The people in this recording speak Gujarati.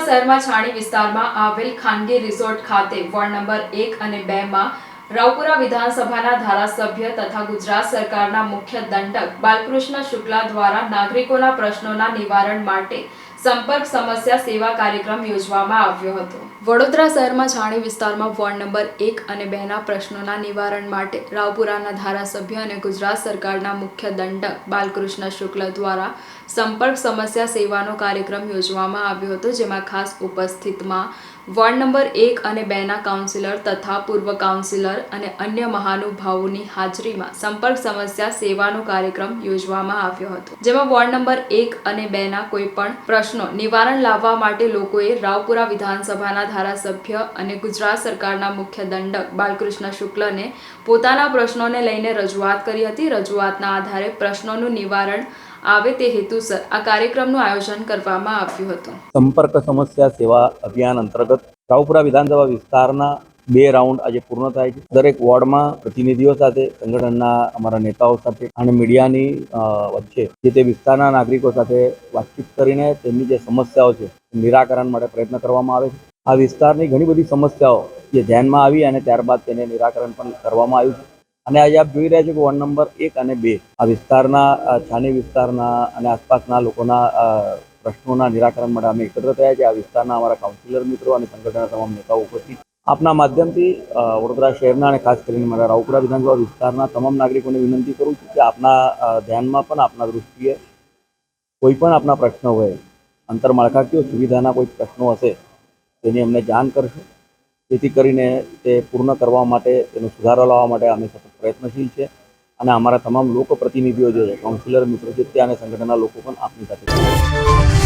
શહેરમાં છાણી વિસ્તારમાં આવેલ ખાનગી રિસોર્ટ ખાતે વોર્ડ નંબર એક અને બે માં રાવપુરા વિધાનસભાના ધારાસભ્ય તથા ગુજરાત સરકારના મુખ્ય દંડક બાલકૃષ્ણ શુક્લા દ્વારા નાગરિકોના પ્રશ્નોના નિવારણ માટે સંપર્ક સમસ્યા સેવા કાર્યક્રમ યોજવામાં આવ્યો હતો. વડોદરા શહેરમાં છાણી વિસ્તારમાં વોર્ડ નંબર એક અને બેના પ્રશ્નોના નિવારણ માટે રાવપુરાના ધારાસભ્ય અને ગુજરાત સરકારના મુખ્ય દંડક બાલકૃષ્ણ શુક્લ દ્વારા સંપર્ક સમસ્યા સેવાનો કાર્યક્રમ યોજવામાં આવ્યો હતો, જેમાં ખાસ ઉપસ્થિતમાં વોર્ડ નંબર એક અને બેના કાઉન્સિલર તથા પૂર્વ કાઉન્સિલર અને અન્ય મહાનુભાવોની હાજરીમાં સંપર્ક સમસ્યા સેવાનો કાર્યક્રમ યોજવામાં આવ્યો હતો, જેમાં વોર્ડ નંબર એક અને બેના કોઈ પણ પ્રશ્નો નિવારણ લાવવા માટે લોકોએ રાવપુરા વિધાનસભાના ધારાસભ્ય અને ગુજરાત સરકારના મુખ્ય દંડક બાલકૃષ્ણ શુક્લને પોતાના પ્રશ્નોને લઈને રજૂઆત કરી હતી. રજૂઆતના આધારે પ્રશ્નોનું નિવારણ આવે તે હેતુસર આ કાર્યક્રમનું આયોજન કરવામાં આવ્યું હતું. સંપર્ક સમસ્યા સેવા અભિયાન અંતર્ગત રાવપુરા વિધાનસભા વિસ્તારના બે રાઉન્ડ આજે પૂર્ણ થાય છે. દરેક વોર્ડમાં પ્રતિનિધિઓ સાથે, સંગઠનના અમારા નેતાઓ સાથે અને મીડિયાની વચ્ચે જે તે વિસ્તારના નાગરિકો સાથે વાતચીત કરીને તેમની જે સમસ્યાઓ છે નિરાકરણ માટે પ્રયત્ન કરવામાં આવે છે. આ વિસ્તારની ઘણી બધી સમસ્યાઓ જે ધ્યાનમાં આવી અને ત્યારબાદ તેને નિરાકરણ પણ કરવામાં આવ્યું છે. અને આજે આપ જોઈ રહ્યા છો કે વોર્ડ નંબર એક અને બે આ વિસ્તારના છાની વિસ્તારના અને આસપાસના લોકોના પ્રશ્નોના નિરાકરણ માટે અમે એકત્ર થયા છે. આ વિસ્તારના અમારા કાઉન્સિલર મિત્રો અને સંગઠનના તમામ નેતાઓ ઉપસ્થિત. આપના માધ્યમથી વડોદરા શહેરના અને ખાસ કરીને મારા રાવપુરા વિધાનસભા વિસ્તારના તમામ નાગરિકોને વિનંતી કરું છું કે આપના ધ્યાનમાં પણ, આપના દૃષ્ટિએ કોઈ પણ આપના પ્રશ્નો હોય આંતરમાળખાકીય સુવિધાના કોઈ પ્રશ્નો હશે, તેની અમને જાણ કરશો. જેથી કરીને તે પૂર્ણ કરવા માટે, તેનો સુધારો લાવવા માટે અમે સતત પ્રયત્નશીલ છે. અને અમારા તમામ લોક પ્રતિનિધિઓ જે છે કાઉન્સિલર મિત્રો છે ત્યાં અને સંગઠનના લોકો પણ આપની સાથે છે.